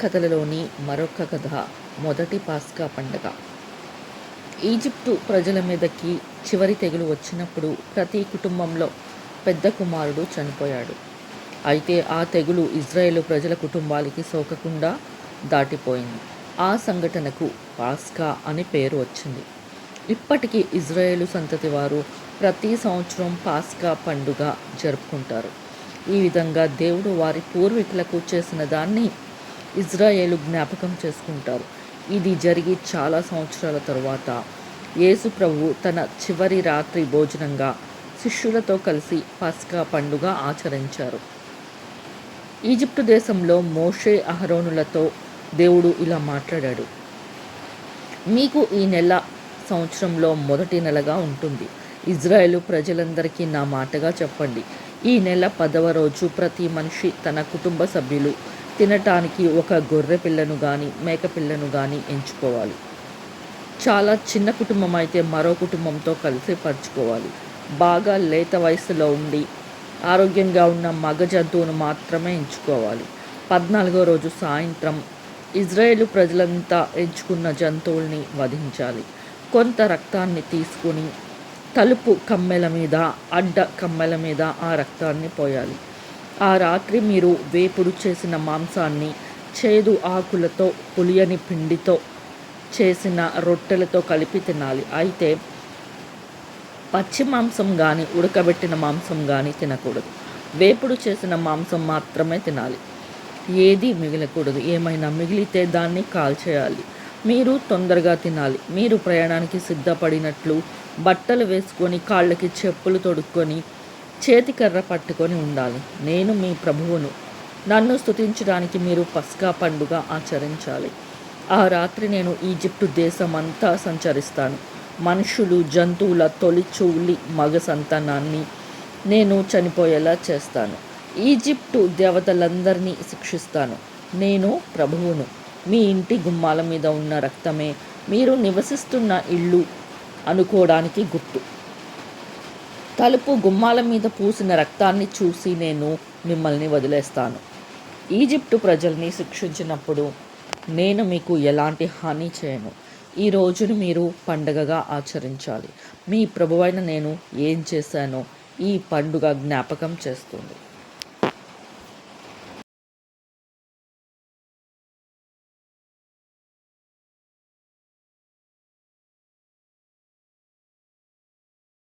కథలలోని మరొక కథ మొదటి పాస్కా పండగ. ఈజిప్టు ప్రజల మీదకి చివరి తెగులు వచ్చినప్పుడు ప్రతి కుటుంబంలో పెద్ద కుమారుడు చనిపోయాడు. అయితే ఆ తెగులు ఇజ్రాయేల్ ప్రజల కుటుంబాలకి సోకకుండా దాటిపోయింది. ఆ సంఘటనకు పాస్కా అని పేరు వచ్చింది. ఇప్పటికీ ఇజ్రాయేలు సంతతి వారు ప్రతి సంవత్సరం పాస్కా పండుగ జరుపుకుంటారు. ఈ విధంగా దేవుడు వారి పూర్వీకులకు చేసిన దాన్ని ఇజ్రాయేలు జ్ఞాపకం చేసుకుంటారు. ఇది జరిగి చాలా సంవత్సరాల తరువాత యేసు ప్రభు తన చివరి రాత్రి భోజనంగా శిష్యులతో కలిసి పస్కా పండుగ ఆచరించారు. ఈజిప్టు దేశంలో మోషే అహరోనులతో దేవుడు ఇలా మాట్లాడాడు. మీకు ఈ నెల సంవత్సరంలో మొదటి నెలగా ఉంటుంది. ఇజ్రాయెల్ ప్రజలందరికీ నా మాటగా చెప్పండి. ఈ నెల పదవ రోజు ప్రతి మనిషి తన కుటుంబ సభ్యులు తినటానికి ఒక గొర్రె పిల్లను కానీ మేక పిల్లను కానీ ఎంచుకోవాలి. చాలా చిన్న కుటుంబం అయితే మరో కుటుంబంతో కలిసి పరుచుకోవాలి బాగా లేత వయసులో ఉండి ఆరోగ్యంగా ఉన్న మగ జంతువును మాత్రమే ఎంచుకోవాలి. పద్నాలుగో రోజు సాయంత్రం ఇజ్రాయేల్ ప్రజలంతా ఎంచుకున్న జంతువుల్ని వధించాలి. కొంత రక్తాన్ని తీసుకుని తలుపు కమ్మెల మీద అడ్డ కమ్మెల మీద ఆ రక్తాన్ని పోయాలి. ఆ రాత్రి మీరు వేపుడు చేసిన మాంసాన్ని చేదు ఆకులతో పులియని పిండితో చేసిన రొట్టెలతో కలిపి తినాలి. అయితే పచ్చి మాంసం కానీ ఉడకబెట్టిన మాంసం కానీ తినకూడదు. వేపుడు చేసిన మాంసం మాత్రమే తినాలి. ఏది మిగలకూడదు. ఏమైనా మిగిలితే దాన్ని కాల్చేయాలి. మీరు తొందరగా తినాలి. మీరు ప్రయాణానికి సిద్ధపడినట్లు బట్టలు వేసుకొని కాళ్ళకి చెప్పులు తొడుక్కొని చేతికర్ర పట్టుకొని ఉండాలి. నేను మీ ప్రభువును. నన్ను స్తుతించడానికి మీరు పస్కా పండుగ ఆచరించాలి. ఆ రాత్రి నేను ఈజిప్టు దేశమంతా సంచరిస్తాను. మనుషులు జంతువుల తొలి చూలి మగ సంతానాన్ని నేను చనిపోయేలా చేస్తాను. ఈజిప్టు దేవతలందరినీ శిక్షిస్తాను. నేను ప్రభువును. మీ ఇంటి గుమ్మాల మీద ఉన్న రక్తమే మీరు నివసిస్తున్న ఇల్లు అనుకోవడానికి గుర్తు. తలుపు గుమ్మాల మీద పూసిన రక్తాన్ని చూసి నేను మిమ్మల్ని వదిలేస్తాను. ఈజిప్టు ప్రజల్ని శిక్షించినప్పుడు నేను మీకు ఎలాంటి హాని చేయను. ఈ రోజును మీరు పండగగా ఆచరించాలి. మీ ప్రభువైన నేను ఏం చేశానో ఈ పండుగ జ్ఞాపకం చేస్తుంది.